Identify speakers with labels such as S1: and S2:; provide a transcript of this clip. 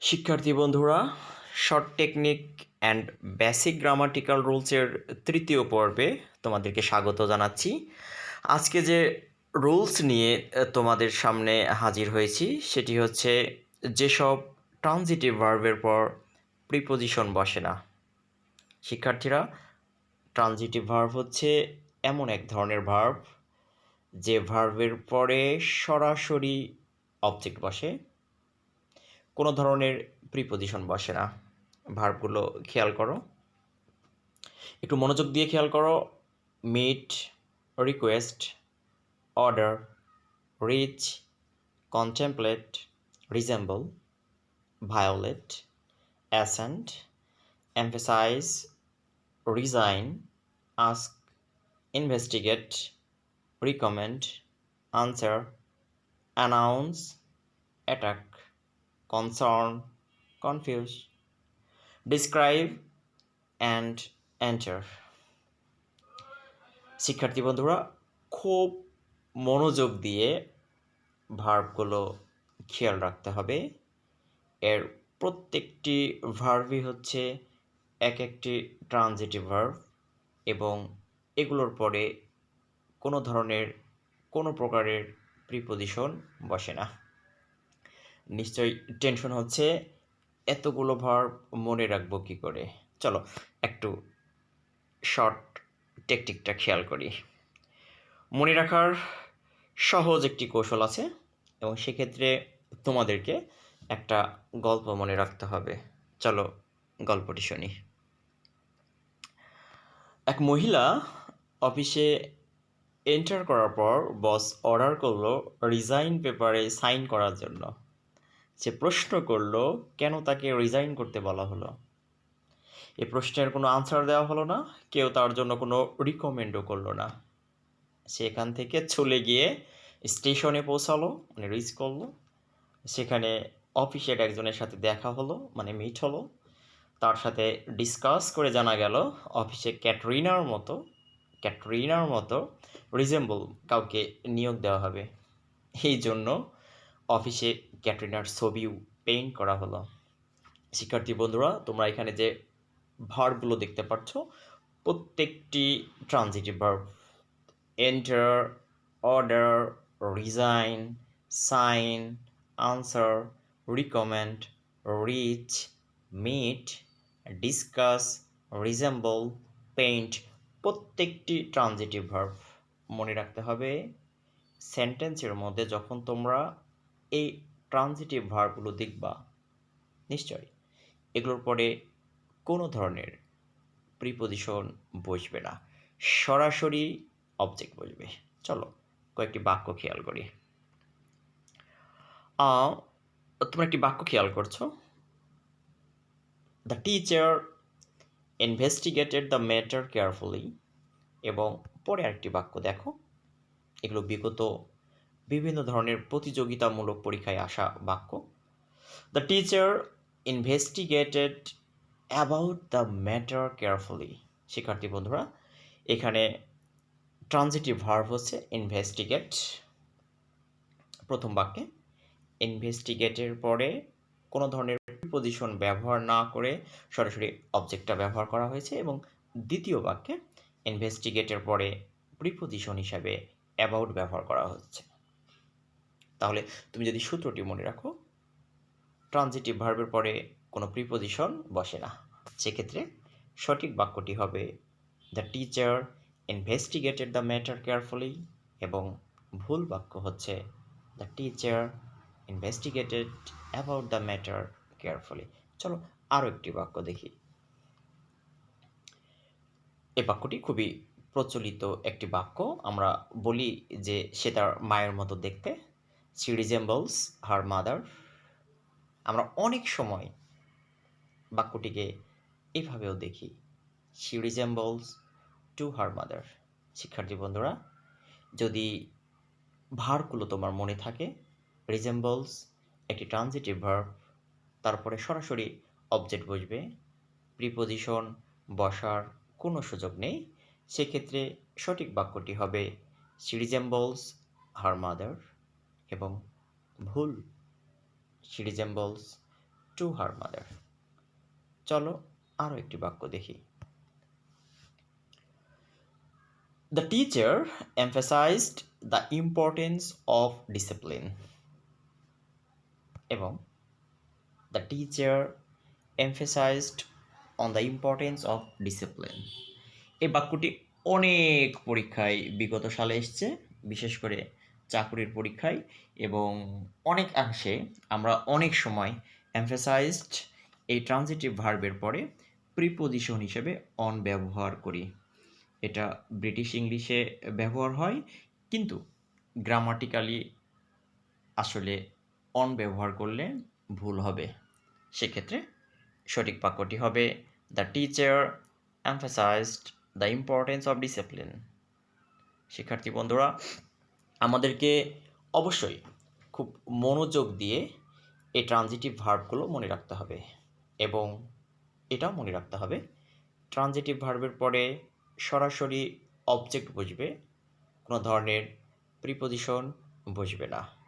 S1: শিক্ষার্থী বন্ধুরা short technique and basic grammatical রুলসের তৃতীয় পর্বে তোমাদেরকে স্বাগত জানাচ্ছি। আজকে যে রুলস নিয়ে তোমাদের সামনে হাজির হয়েছি, সেটি হচ্ছে যেসব ট্রানজিটিভ ভার্বের পর প্রিপোজিশন বসে না। শিক্ষার্থীরা ট্রানজিটিভ ভার্ব হচ্ছে এমন এক ধরনের ভার্ব যে ভার্বের পরে সরাসরি অবজেক্ট বসে। কোনো ধরনের প্রিপোজিশন বসে না। ভার্বগুলো খেয়াল করো। একটু মনোযোগ দিয়ে খেয়াল করো। Meet request order reach contemplate resemble violate assent emphasise resign ask investigate recommend answer announce attack concern, confuse, describe and enter. শিক্ষার্থী বন্ধুরা খুব মনোযোগ দিয়ে ভার্বগুলো খেয়াল রাখতে হবে। এর প্রত্যেকটি ভার্বই হচ্ছে এক একটি ট্রানজিটিভ ভার্ব এবং এগুলোর পরে কোনো ধরনের কোনো প্রকারের প্রিপোজিশন বসে না। নিশ্চয়ই টেনশন হচ্ছে। এতগুলো ভার্ব মনে রাখব কি করে? চলো, একটু শর্ট টেকটিকটা খেয়াল করি। মনে রাখার সহজ একটি কৌশল আছে এবং সেক্ষেত্রে তোমাদেরকে একটা গল্প মনে রাখতে হবে। চলো, গল্পটি শুনি। এক মহিলা অফিসে এন্টার করার পর বস অর্ডার করল রিজাইন পেপারে সাইন করার জন্য। সে প্রশ্ন করল, কেন তাকে রিজাইন করতে বলা হলো? এ প্রশ্নের কোনো আনসার দেওয়া হলো না, কেউ তার জন্য কোনো রিকমেন্ডও করল না। সে এখান থেকে চলে গিয়ে স্টেশনে পৌঁছালো মানে রিচ করল। সেখানে অফিসের একজনের সাথে দেখা হলো মানে মিট হলো। তার সাথে ডিসকাস করে জানা গেল অফিসে ক্যাটরিনার মতো ক্যাটরিনার মতো রিজেম্বল কাউকে নিয়োগ দেওয়া হবে। এই জন্য অফিসে ক্যাটরিনার ছবিও পেইন্ট করা হলো। শিক্ষার্থী বন্ধুরা, তোমরা এখানে যে ভার্বগুলো দেখতে পাচ্ছ, প্রত্যেকটি transitive verb enter order resign sign answer recommend reach meet discuss resemble paint প্রত্যেকটি ট্রানজিটিভ ভার্ব মনে রাখতে হবে। সেন্টেন্সের মধ্যে যখন তোমরা এই ট্রানজিটিভ ভার্বগুলো দেখবা। নিশ্চয় এগুলোর পরে কোনো ধরনের প্রিপোজিশন বসবে না। সরাসরি অবজেক্ট বসবে। চলো কয়েকটি বাক্য খেয়াল করি। তোমরা একটি বাক্য খেয়াল করছ? The teacher investigated the matter carefully এবং পরে আরেকটি বাক্য দেখো। এগুলো বিগত বিভিন্ন ধরনের প্রতিযোগিতামূলক পরীক্ষায় আসা বাক্য। The teacher investigated about the matter carefully শিক্ষার্থী বন্ধুরা, এখানে ট্রানজিটিভ ভার্ব হচ্ছে ইনভেস্টিগেট প্রথম বাক্যে ইনভেস্টিগেটের পরে কোনো ধরনের পজিশন ব্যবহার না করে সরাসরি অবজেক্টটা ব্যবহার করা হয়েছে এবং দ্বিতীয় বাক্যে ইনভেস্টিগেটের পরে প্রিপোজিশন হিসাবে অ্যাবাউট ব্যবহার করা হচ্ছে। তাহলে তুমি যদি সূত্রটি মনে রাখো ট্রানজিটিভ ভার্বের পরে কোনো প্রিপোজিশন বসে না। সেক্ষেত্রে সঠিক বাক্যটি হবে the teacher investigated the matter carefully এবং ভুল বাক্য হচ্ছে the teacher investigated about the matter carefully চলো আরও একটি বাক্য দেখি। এ বাক্যটি খুবই প্রচলিত একটি বাক্য। আমরা বলি যে, সে তার মায়ের মতো দেখতে সি রিজেম্বলস হার মাদার আমরা অনেক সময় বাক্যটিকে এভাবেও দেখি। She resembles to her mother শিক্ষার্থী বন্ধুরা, যদি ভারগুলো তোমার মনে থাকে রিজেম্বলস একটি ট্রানজিটিভ ভার্ব তারপরে সরাসরি অবজেক্ট বসবে প্রিপোজিশন বসার কোনো সুযোগ নেই, সেক্ষেত্রে সঠিক বাক্যটি হবে সি রিজেম্বলস হার মাদার এবং ভুল she resembles to her mother. চলো আরও একটি বাক্য দেখি। The teacher emphasised the importance of discipline এবং the teacher emphasised on the importance of discipline এই বাক্যটি অনেক পরীক্ষায় বিগত সালে এসছে, বিশেষ করে চাকুরির পরীক্ষায় এবং অনেকাংশে আমরা অনেক সময় এমফেসাইজড এই ট্রানজিটিভ ভার্বের পরে প্রিপোজিশন হিসেবে অন ব্যবহার করি। এটা ব্রিটিশ ইংলিশে ব্যবহার হয়, কিন্তু গ্রামাটিক্যালি আসলে অন ব্যবহার করলে ভুল হবে। সেক্ষেত্রে সঠিক বাক্যটি হবে the teacher emphasised the importance of discipline শিক্ষার্থী বন্ধুরা আমাদেরকে অবশ্যই খুব মনোযোগ দিয়ে এই ট্রানজিটিভ ভার্বগুলো মনে রাখতে হবে এবং এটাও মনে রাখতে হবে, ট্রানজিটিভ ভার্বের পরে সরাসরি অবজেক্ট বুঝবে কোনো ধরনের প্রিপোজিশন বুঝবে না।